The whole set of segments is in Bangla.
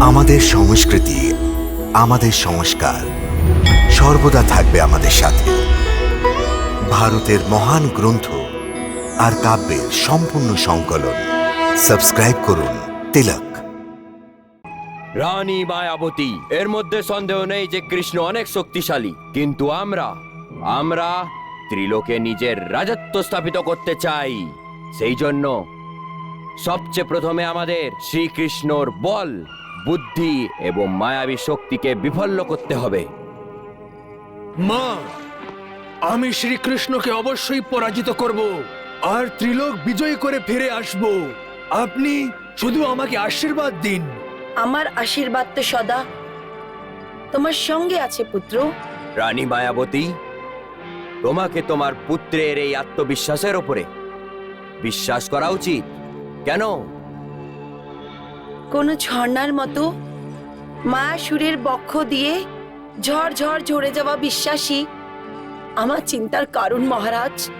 আমাদের সংস্কৃতি, আমাদের সংস্কার সর্বদা থাকবে আমাদের সাথে। ভারতের মহান গ্রন্থ আর কাব্যের সম্পূর্ণ সংকলন। সাবস্ক্রাইব করুন তিলক। রানী মায়াবতী এর মধ্যে সন্দেহ নেই যে কৃষ্ণ অনেক শক্তিশালী। কিন্তু আমরা আমরা ত্রিলোকে নিজের রাজত্ব স্থাপিত করতে চাই। সেই জন্য সবচেয়ে প্রথমে আমাদের শ্রীকৃষ্ণর বল বুদ্ধি এবং মায়াবী শক্তিকে বিফল্য করতে হবে। মা আমি শ্রীকৃষ্ণকে অবশ্যই পরাজিত করব আর ত্রিলোক বিজয় করে ফিরে আসব। আপনি শুধু আমাকে আশীর্বাদ দিন। আমার আশীর্বাদ তো সদা। তোমার সঙ্গে আছে পুত্র। রানী মায়াবতী তোমাকে তোমার পুত্রের এই আত্মবিশ্বাসের ওপরে বিশ্বাস করা উচিত। কেন? কোনো ঝর্ণার মতো মা সুরের বক্ষ দিয়ে ঝড় ঝড় ঝরে যাওয়া বিশ্বাসী। আমার চিন্তার কারণ মহারাজ।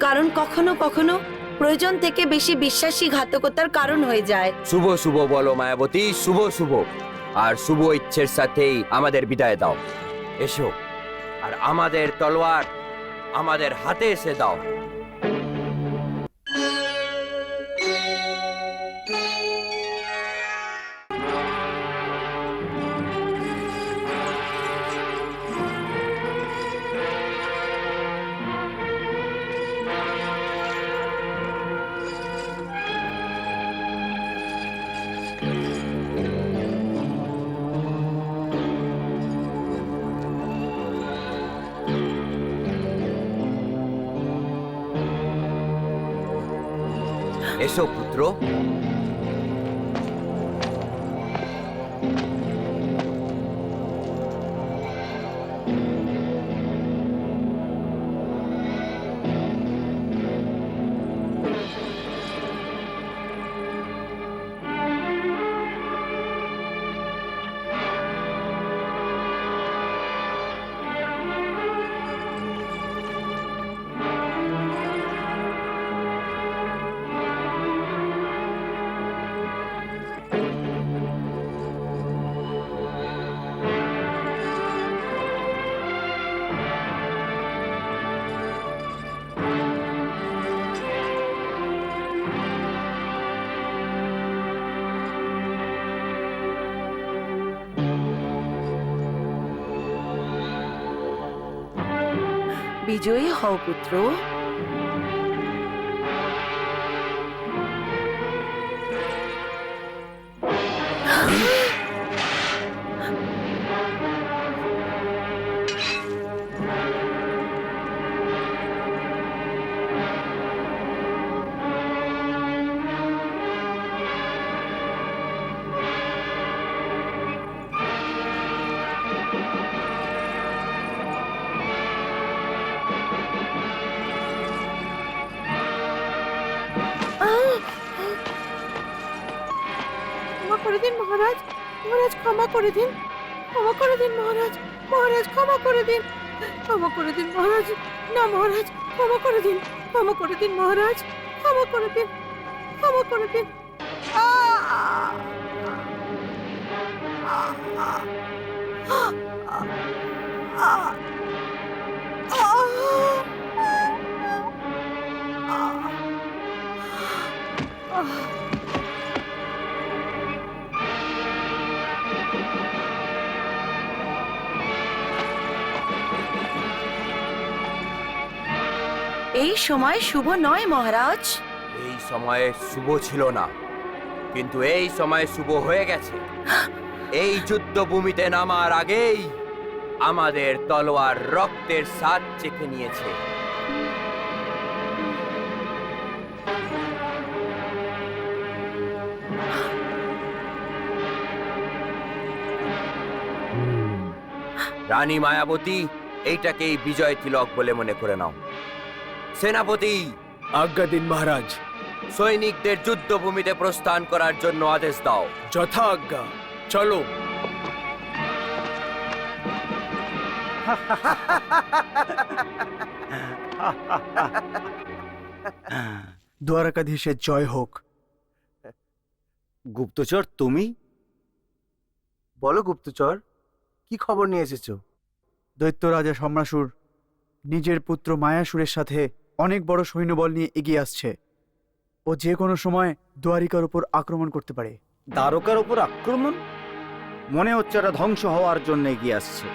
কারণ কখনো কখনো প্রয়োজন থেকে বেশি বিশ্বাসী ঘাতকতার কারণ হয়ে যায়। শুভ শুভ বলো, মায়াবতী, শুভ শুভ। আর শুভ ইচ্ছের সাথেই আমাদের বিদায় দাও। এসো। আর আমাদের তলোয়ার আমাদের হাতে এসে দাও। এসো পুত্র বিজয়ী হও পুত্র। ক্ষমা করে দিন মহারাজ মহারাজ ক্ষমা করে দিন, ক্ষমা করে দিন মহারাজ মহারাজ ক্ষমা করে দিন, ক্ষমা করে দিন মহারাজ, না মহারাজ, ক্ষমা করে দিন, ক্ষমা করে দিন মহারাজ, ক্ষমা করে দিন, ক্ষমা করে দিন। আহ! এই সময় শুভ নয়, মহারাজ। এই সময়ে শুভ ছিল না, কিন্তু এই সময় শুভ হয়ে গেছে। এই যুদ্ধভূমিতে নামার আগেই আমাদের তলোয়ার রক্তের স্বাদ চেখে নিয়েছে। রানী মায়াবতী এইটাকেই বিজয় তিলক বলে মনে করে নাও। সেনাপতি! আজ্ঞা দিন মহারাজ। সৈনিকদের যুদ্ধভূমিতে প্রস্থান করার জন্য আদেশ দাও। যথা আজ্ঞা। চলো। দ্বারকাধীশের জয় হোক। গুপ্তচর তুমি? বলো গুপ্তচর। কি খবর নিয়ে এসেছ? দৈত্য রাজা সম্রাসুর নিজের পুত্র মায়াসুরের সাথে অনেক বড় সৈন্যবল নিয়ে এগিয়ে আসছে ও যে কোনো সময় দুয়ারিকার উপর আক্রমণ করতে পারে। দ্বারকার উপর আক্রমণ? মনে হচ্ছে ওরা ধ্বংস হওয়ার জন্য এগিয়ে আসছে।